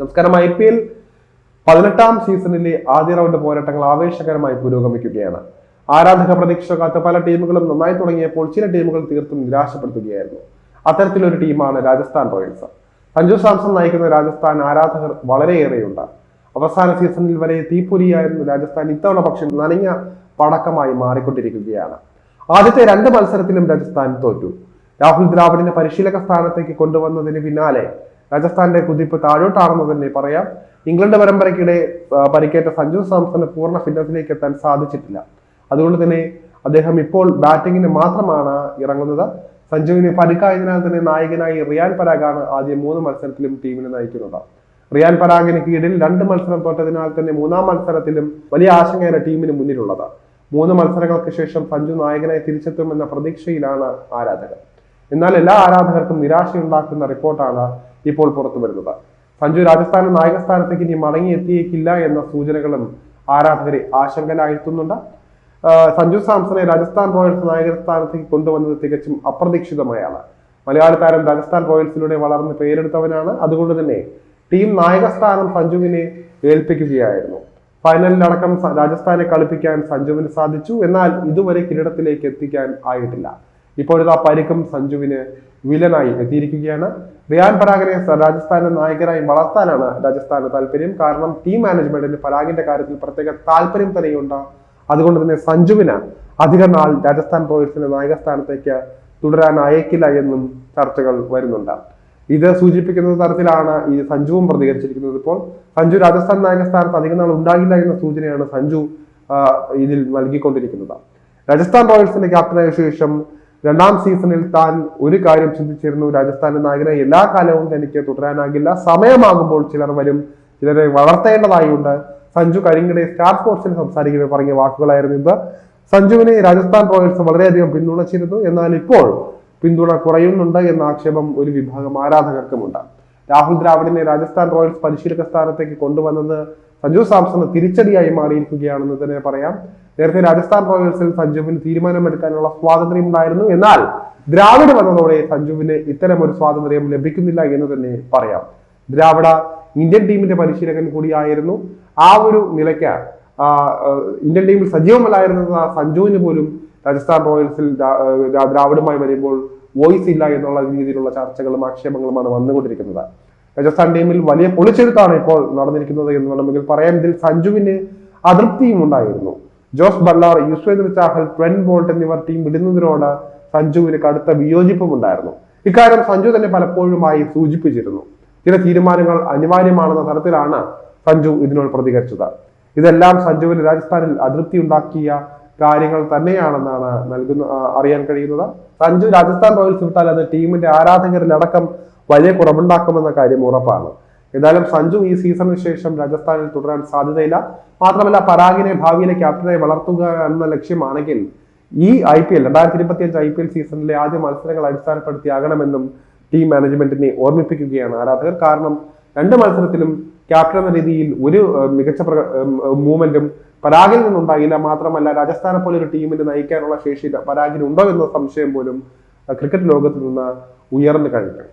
നമസ്കാരം. I P L പതിനെട്ടാം സീസണിലെ ആദ്യ റൗണ്ട് പോരാട്ടങ്ങൾ ആവേശകരമായി പുരോഗമിക്കുകയാണ്. ആരാധക പ്രതീക്ഷ കാത്ത പല ടീമുകളും നന്നായി തുടങ്ങിയപ്പോൾ ചില ടീമുകൾ തീർത്തും നിരാശപ്പെടുത്തുകയായിരുന്നു. അത്തരത്തിലൊരു ടീമാണ് രാജസ്ഥാൻ റോയൽസ്. സഞ്ജു സാംസൺ നയിക്കുന്ന രാജസ്ഥാൻ ആരാധകർ വളരെയേറെയുണ്ട്. അവസാന സീസണിൽ വരെ തീപ്പൊരിയായിരുന്നു രാജസ്ഥാൻ. ഇത്തവണ പക്ഷം നനഞ്ഞ പടക്കമായി മാറിക്കൊണ്ടിരിക്കുകയാണ്. ആദ്യത്തെ രണ്ട് മത്സരത്തിലും രാജസ്ഥാൻ തോറ്റു. രാഹുൽ ദ്രാവിഡിനെ പരിശീലക സ്ഥാനത്തേക്ക് കൊണ്ടുവന്നതിന് പിന്നാലെ രാജസ്ഥാന്റെ കുതിപ്പ് താഴോട്ടാണെന്ന് തന്നെ പറയാം. ഇംഗ്ലണ്ട് പരമ്പരയ്ക്കിടെ പരിക്കേറ്റ സഞ്ജു സാംസണ് പൂർണ ഫിറ്റ്നസിലേക്ക് എത്താൻ സാധിച്ചിട്ടില്ല. അതുകൊണ്ട് തന്നെ അദ്ദേഹം ഇപ്പോൾ ബാറ്റിങ്ങിന് മാത്രമാണ് ഇറങ്ങുന്നത്. സഞ്ജുവിന് പരിക്കായതിനാൽ തന്നെ നായകനായി റിയാൻ പരാഗാണ് ആദ്യം മൂന്ന് മത്സരത്തിലും ടീമിനെ നയിക്കുന്നത്. റിയാൻ പരാഗിന് കീഴിൽ രണ്ട് മത്സരം തോറ്റതിനാൽ തന്നെ മൂന്നാം മത്സരത്തിലും വലിയ ആശങ്കയാണ് ടീമിന് മുന്നിലുള്ളത്. മൂന്ന് മത്സരങ്ങൾക്ക് ശേഷം സഞ്ജു നായകനായി തിരിച്ചെത്തുമെന്ന പ്രതീക്ഷയിലാണ് ആരാധകർ. എന്നാൽ എല്ലാ ആരാധകർക്കും നിരാശയുണ്ടാക്കുന്ന റിപ്പോർട്ടാണ് ഇപ്പോൾ പുറത്തു വരുന്നത്. സഞ്ജു രാജസ്ഥാന നായക സ്ഥാനത്തേക്ക് ഇനി മടങ്ങിയെത്തിയേക്കില്ല എന്ന സൂചനകളും ആരാധകരെ ആശങ്കയിലാഴ്ത്തുന്നുണ്ട്. സഞ്ജു സാംസണെ രാജസ്ഥാൻ റോയൽസ് നായക സ്ഥാനത്തേക്ക് കൊണ്ടുവന്നത് തികച്ചും അപ്രതീക്ഷിതമായാണ്. മലയാളി താരം രാജസ്ഥാൻ റോയൽസിലൂടെ വളർന്ന് പേരെടുത്തവനാണ്. അതുകൊണ്ട് തന്നെ ടീം നായക സ്ഥാനം സഞ്ജുവിനെ ഏൽപ്പിക്കുകയായിരുന്നു. ഫൈനലിലടക്കം രാജസ്ഥാനെ കളിപ്പിക്കാൻ സഞ്ജുവിന് സാധിച്ചു. എന്നാൽ ഇതുവരെ കിരീടത്തിലേക്ക് എത്തിക്കാൻ ആയിട്ടില്ല. ഇപ്പോഴത്തെ ആ പരിക്കും സഞ്ജുവിന് വിലനായി എത്തിയിരിക്കുകയാണ്. റിയാൻ പരാഗിനെ രാജസ്ഥാന്റെ നായകനായി വളർത്താനാണ് രാജസ്ഥാന് താല്പര്യം. കാരണം ടീം മാനേജ്മെന്റിന് പരാഗിന്റെ കാര്യത്തിൽ പ്രത്യേക താല്പര്യം തന്നെയുണ്ട്. അതുകൊണ്ട് തന്നെ സഞ്ജുവിന് അധിക നാൾ രാജസ്ഥാൻ റോയൽസിന്റെ നായക സ്ഥാനത്തേക്ക് തുടരാൻ അയക്കില്ല എന്നും ചർച്ചകൾ വരുന്നുണ്ട്. ഇത് സൂചിപ്പിക്കുന്ന തരത്തിലാണ് ഈ സഞ്ജുവും പ്രതികരിച്ചിരിക്കുന്നത് ഇപ്പോൾ. സഞ്ജു രാജസ്ഥാൻ നായക സ്ഥാനത്ത് അധിക നാൾ ഉണ്ടാകില്ല എന്ന സൂചനയാണ് സഞ്ജു ഇതിൽ നൽകിക്കൊണ്ടിരിക്കുന്നത്. രാജസ്ഥാൻ റോയൽസിന്റെ ക്യാപ്റ്റനായ ശേഷം രണ്ടാം സീസണിൽ താൻ ഒരു കാര്യം ചിന്തിച്ചിരുന്നു. രാജസ്ഥാൻ നായകനെ എല്ലാ കാലവും തനിക്ക് തുടരാനാകില്ല. സമയമാകുമ്പോൾ ചിലർ വരും. ചിലരെ വളർത്തേണ്ടതായുണ്ട്. സഞ്ജു കഴിഞ്ഞിടെ സ്റ്റാർ സ്പോർട്സിൽ സംസാരിക്കുമ്പോൾ പറഞ്ഞ വാക്കുകളായിരുന്നു ഇത് സഞ്ജുവിനെ രാജസ്ഥാൻ റോയൽസ് വളരെയധികം പിന്തുണച്ചിരുന്നു. എന്നാൽ ഇപ്പോൾ പിന്തുണ കുറയുന്നുണ്ട് എന്ന ആക്ഷേപം ഒരു വിഭാഗം ആരാധകർക്കുമുണ്ട്. രാഹുൽ ദ്രാവിഡിനെ രാജസ്ഥാൻ റോയൽസ് പരിശീലക സ്ഥാനത്തേക്ക് കൊണ്ടുവന്നത് സഞ്ജു സാംസണ് തിരിച്ചടിയായി മാറിയിരിക്കുകയാണെന്ന് തന്നെ പറയാം. നേരത്തെ രാജസ്ഥാൻ റോയൽസിൽ സഞ്ജുവിന് തീരുമാനമെടുക്കാനുള്ള സ്വാതന്ത്ര്യം ഉണ്ടായിരുന്നു. എന്നാൽ ദ്രാവിഡ് വന്നതോടെ സഞ്ജുവിന് ഇത്തരം ഒരു സ്വാതന്ത്ര്യം ലഭിക്കുന്നില്ല എന്ന് തന്നെ പറയാം. ദ്രാവിഡ ഇന്ത്യൻ ടീമിന്റെ പരിശീലകൻ കൂടിയായിരുന്നു. ആ ഒരു നിലയ്ക്ക് ഇന്ത്യൻ ടീമിൽ സജീവമല്ലായിരുന്ന സഞ്ജുവിന് പോലും രാജസ്ഥാൻ റോയൽസിൽ ദ്രാവിഡുമായി വരുമ്പോൾ വോയിസ് ഇല്ല എന്നുള്ള രീതിയിലുള്ള ചർച്ചകളും ആക്ഷേപങ്ങളുമാണ് വന്നുകൊണ്ടിരിക്കുന്നത്. രാജസ്ഥാൻ ടീമിൽ വലിയ പൊളിച്ചെഴുത്താണ് ഇപ്പോൾ നടന്നിരിക്കുന്നത് എന്ന് വേണമെങ്കിൽ പറയാം. ഇതിൽ സഞ്ജുവിന് അതൃപ്തിയും ഉണ്ടായിരുന്നു. Jos Buttler Yuzvendra Chahal Trent Boult എന്നിവർ ടീം വിടുന്നതിനോട് സഞ്ജുവിന് കടുത്ത വിയോജിപ്പും ഉണ്ടായിരുന്നു. ഇക്കാര്യം സഞ്ജു തന്നെ പലപ്പോഴുമായി സൂചിപ്പിച്ചിരുന്നു. ചില തീരുമാനങ്ങൾ അനിവാര്യമാണെന്ന തരത്തിലാണ് സഞ്ജു ഇതിനോട് പ്രതികരിച്ചത്. ഇതെല്ലാം സഞ്ജുവിന് രാജസ്ഥാനിൽ അതൃപ്തി ഉണ്ടാക്കിയ കാര്യങ്ങൾ തന്നെയാണെന്നാണ് നൽകുന്ന അറിയാൻ കഴിയുന്നത്. സഞ്ജു രാജസ്ഥാൻ റോയൽസ് വിട്ടാൽ അത് ടീമിന്റെ ആരാധകരിലടക്കം വലിയ കുറവുണ്ടാക്കുമെന്ന കാര്യം ഉറപ്പാണ്. ഏതായാലും സഞ്ജു ഈ സീസണിന് ശേഷം രാജസ്ഥാനിൽ തുടരാൻ സാധ്യതയില്ല. മാത്രമല്ല പരാഗിനെ ഭാവിയിലെ ക്യാപ്റ്റനായി വളർത്തുക എന്ന ലക്ഷ്യമാണെങ്കിൽ ഈ ഐ പി എൽ രണ്ടായിരത്തി ഇരുപത്തി അഞ്ച് ഐ പി എൽ സീസണിലെ ആദ്യ മത്സരങ്ങൾ അടിസ്ഥാനപ്പെടുത്തിയാകണമെന്നും ടീം മാനേജ്മെന്റിനെ ഓർമ്മിപ്പിക്കുകയാണ് ആരാധകർ. കാരണം രണ്ട് മത്സരത്തിലും ക്യാപ്റ്റൻ എന്ന രീതിയിൽ ഒരു മികച്ച മികച്ച മൂവ്മെന്റും പരാഗിൽ നിന്നുണ്ടായില്ല. മാത്രമല്ല രാജസ്ഥാനെ പോലെ ഒരു ടീമിനെ നയിക്കാനുള്ള ശേഷി പരാഗിനുണ്ടോ എന്ന സംശയം പോലും ക്രിക്കറ്റ് ലോകത്ത് നിന്ന് ഉയർന്നു കഴിഞ്ഞു.